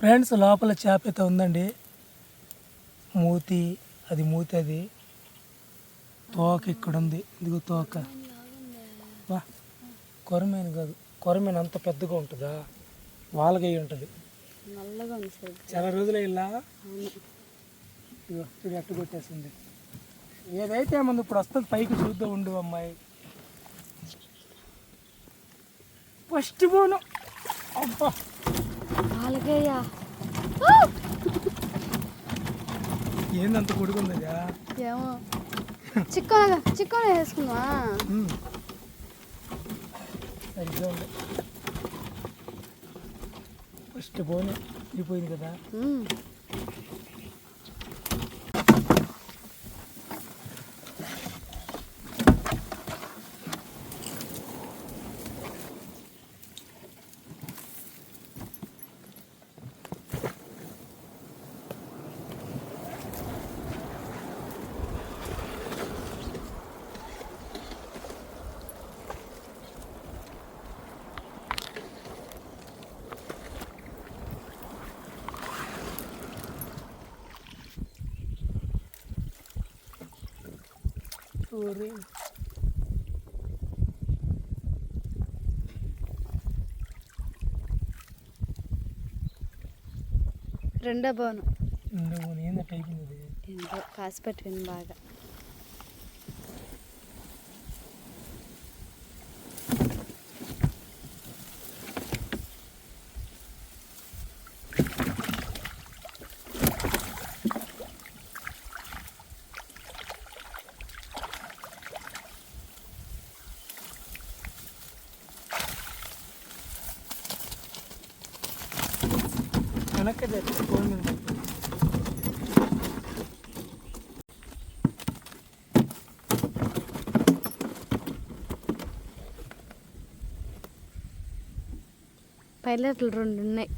Friends లోపల చేప అయితే ఉందండి. మూతి అది మూతి అది. తోక ఇక్కడ ఉంది. ఇదిగో తోక. వా. కొరమేను కాదు. కొరమేను అంత పెద్దగా ఉంటుందా? వాళ్ళగై ఉంటుంది. చాలా రోజులు ఇలా? చూడు ఎట్టు కొట్టేసింది. ఏదైతే ముందు ఇప్పుడు వస్తుంది పైకి చూద్దాం ఉండు అమ్మాయి. ఫస్ట్ పోను అబ్బా. నాలుగయ్యా. ఏందంత కొడుకుందా ఏమో. చిక్కన చిక్కన వేసుకున్నా ఫస్ట్ పోను వెళ్ళిపోయింది కదా? ఓరే రెండో బోను. నువ్వు ఏందట్టు అయిపోయింది ఇది? ఏంటో కాసి పెట్టింది బాగా. వెనక్కి తెచ్చు ఫోన్ మీద పైలట్లు రెండు ఉన్నాయి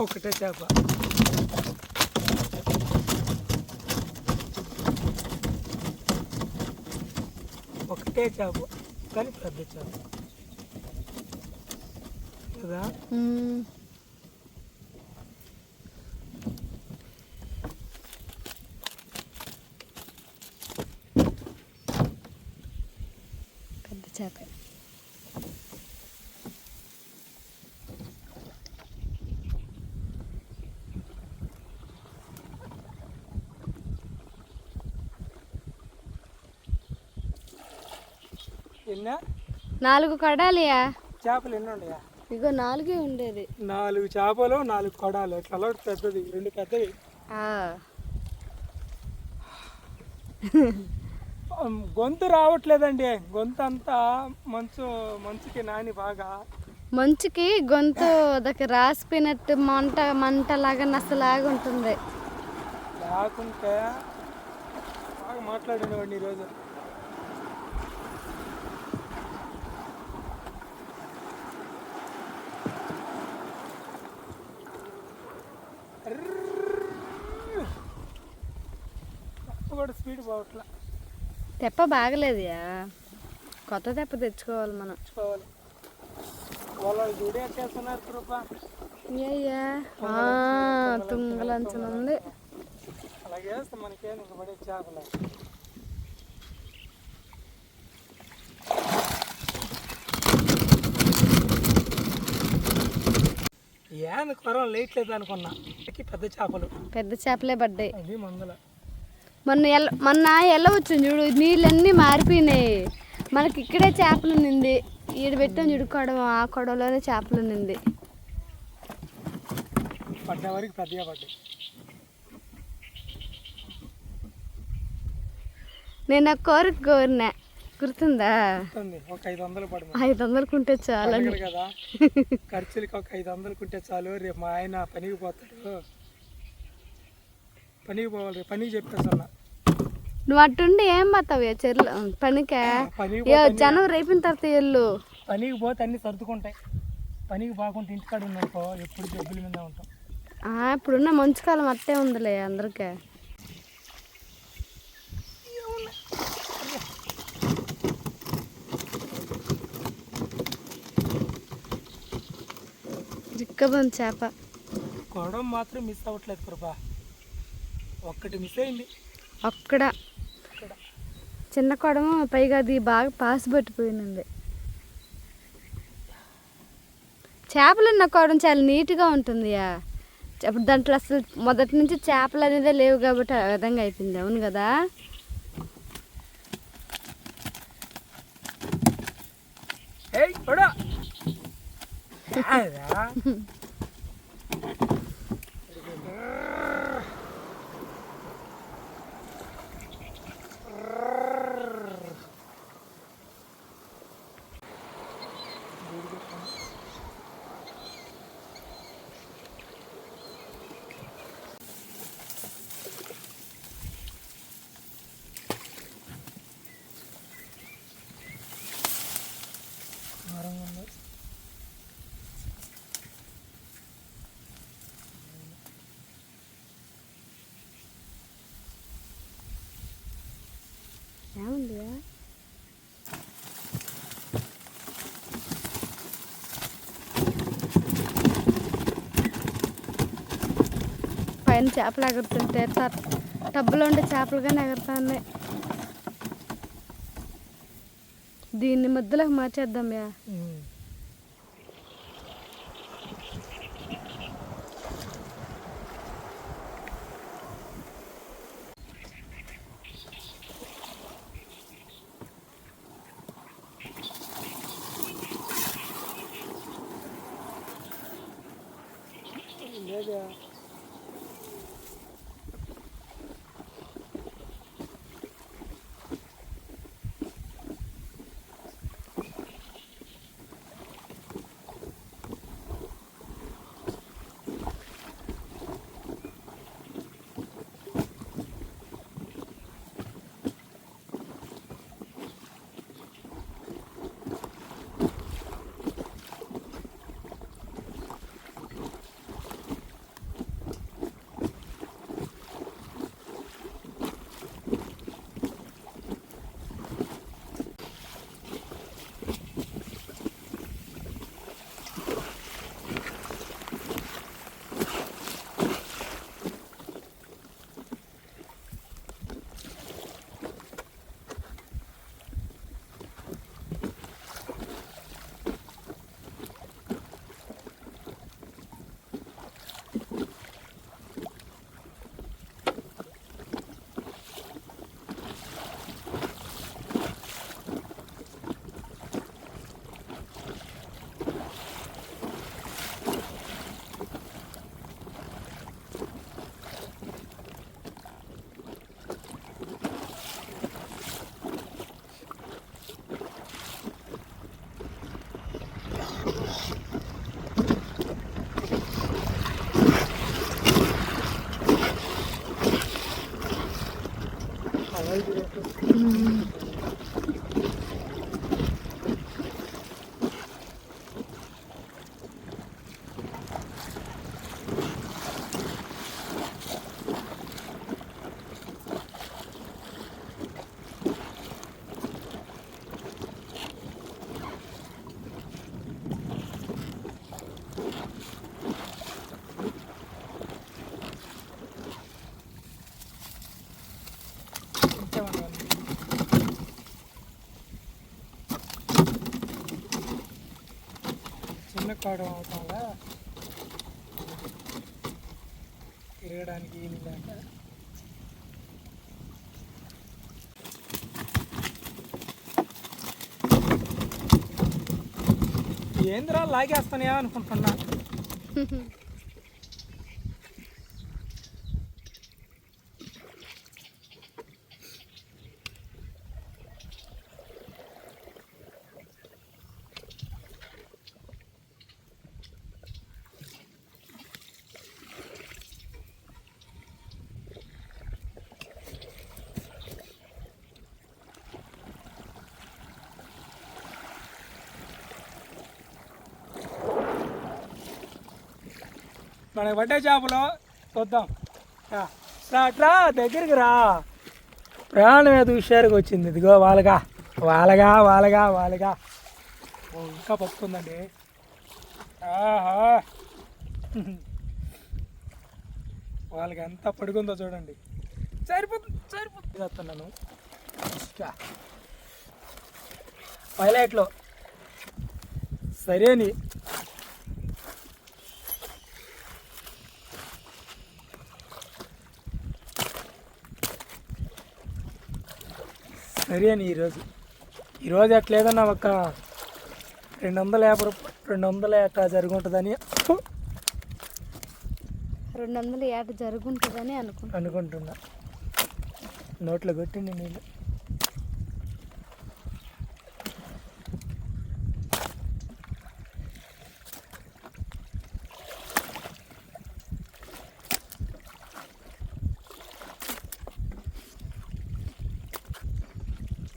ఒకటే చేప. ఒకటే చేప కానీ పెద్ద చేప. కదా? పెద్ద చేప. నాలుగు కడాలియా? చేపలు ఎన్ని ఉన్నాయా? ఇగో నాలుగే ఉండేది. నాలుగు చేపలు నాలుగు కొడాలు. అలవాటు పెద్దది రెండు పెద్దవి. గొంతు రావట్లేదండి. గొంతు అంతా మంచు మంచుకి నాని బాగా. మంచుకి గొంతు దగ్గర రాసిపోయినట్టు మంట మంటలాగా నసలాగా ఉంటుంది లేకుంటే బాగా మాట్లాడినవాడిని ఈరోజు. కూడా స్పీడ్ పోవట్లా. తెప్ప బాగలేదుయా కొత్త తెప్ప తెచ్చుకోవాలి మనం. తెచ్చుకోవాలి. వాళ్ళు జుడి ఎట్టేస్తున్నారు కృప. అయ్యా తుంగలంచన ఉంది. అలాగే వేస్తే మనకేం పడే చేపలు ఏం కొరం లేట్లేదు అనుకున్నా. పెద్ద చేపలు. పెద్ద చేపలే పడ్డాయి. అవి మందుల. మొన్న ఎల్ల మొన్న ఎల్లవచ్చింది చూడు నీళ్ళన్నీ మారిపోయినాయి. మనకి ఇక్కడే చేపలు నింది ఈడ పెట్టాం చూడు కొడవ ఆ కొడవలోనే చేపలు నింది పడ్డ వరకు పెద్దగా పడ్డాయి. నేను ఆ కోరిక కోరినా. గుర్తుందా? ఒక ఐదు వందలు పడమ ఐదు వందలకు ఉంటే చాలని పండగలు కదా? ఖర్చులకి ఒక ఐదు వందలకు ఉంటే చాలు. రేపు మా ఆయన పనికి పోతాడు. పనికి పోవాలి. రేపు పనికి చెప్పేసన్నా నువ్వు అట్టుండి ఏం పోతావు చెర్లు పనికే? ఏ జనం రేపిన తర్వాత ఎల్లు పనికి పోతే అన్ని సర్దుకుంటాయి. పనికి పోకుండా ఇంటికాడ ఉన్నానుకో ఎప్పుడు జబ్బుల మీద ఉంటాం ఇప్పుడున్న మంచు కాలం అట్టే ఉందిలే అందరికీ. జిక్కబంది చేప. కొడడం మాత్రం మిస్ అవ్వట్లేదు కృపా. ఒక్కటి మిస్ అయింది. అక్కడ చిన్న కొడమ పైగా అది బాగా పాసి పట్టిపోయింది చేపలు ఉన్న కొడం చాలా నీట్గా ఉంటుంది యా. అప్పుడు దాంట్లో అసలు మొదటి నుంచి చేపలు అనేదే లేవు కాబట్టి ఆ విధంగా అయిపోయింది అవును కదా? ఏయ్ పైన చేపలు ఎగురుతుంటే త- టబ్బులో ఉండే చేపలు కానీ ఎగురుతున్నాయి దీన్ని ముద్దలకు మార్చేద్దాం యా ఉమ్. లేదా చిన్న కాడం తిరగడానికి వీలు లేక? ఏంద్రా లాగేస్తానే అనుకుంటున్నా? మనకి పడ్డే చేపలు చూద్దాం. రా, రా దగ్గరికి రా. ప్రాణం ఏదో హుషారుగా వచ్చింది. ఇదిగో వాళ్ళగా వాళ్ళగా వాళ్ళగా వాళ్ళగా. ఇంకా పట్టుకుందండి ఆహా. వాళ్ళకి ఎంత పడుకుందో చూడండి. సరిపోతుంది సరిపోతుంది. చేస్తున్నాను పైలట్లో సరేని. సరే అని ఈరోజు ఈరోజు ఎట్లేదన్నా ఒక రెండు వందల యాభై రూపాయలు రెండు వందల ఎక్క జరుగుంటుందని రెండు వందల ఏట జరుగుంటుందని అనుకుంటా అనుకుంటున్నా. నోట్లో కొట్టిండి నీళ్ళు.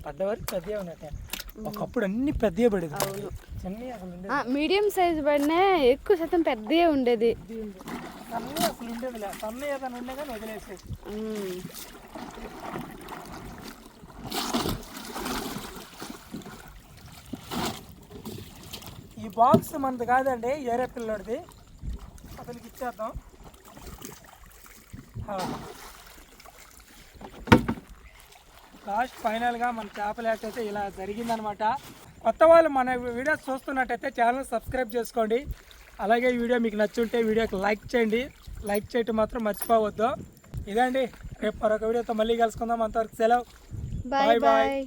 పడ్డవరకు పెద్దగా ఉన్నట్టే ఒకప్పుడు అన్ని పెద్దగా పడేది. మీడియం సైజ్ పడినా ఎక్కువ శాతం పెద్దగా ఉండేది. సన్నవి అసలు ఉండేది సన్న ఏదైనా ఉండే కానీ వదిలేసేది. ఈ బాక్స్ మనది కాదండి ఏరే పిల్లడిది. అతనికి ఇచ్చేద్దాం. లాస్ట్ ఫైనల్గా మన చేపల యాక్ట్ అయితే ఇలా జరిగిందనమాట. కొత్త వాళ్ళు మన వీడియోస్ చూస్తున్నట్టయితే ఛానల్ సబ్స్క్రైబ్ చేసుకోండి. అలాగే ఈ వీడియో మీకు నచ్చుంటే వీడియోకి లైక్ చేయండి. లైక్ చేయటం మాత్రం మర్చిపోవద్దు. ఇదండి. రేపు మరొక వీడియోతో మళ్ళీ కలుసుకుందాం. అంతవరకు సెలవు. బాయ్. బాయ్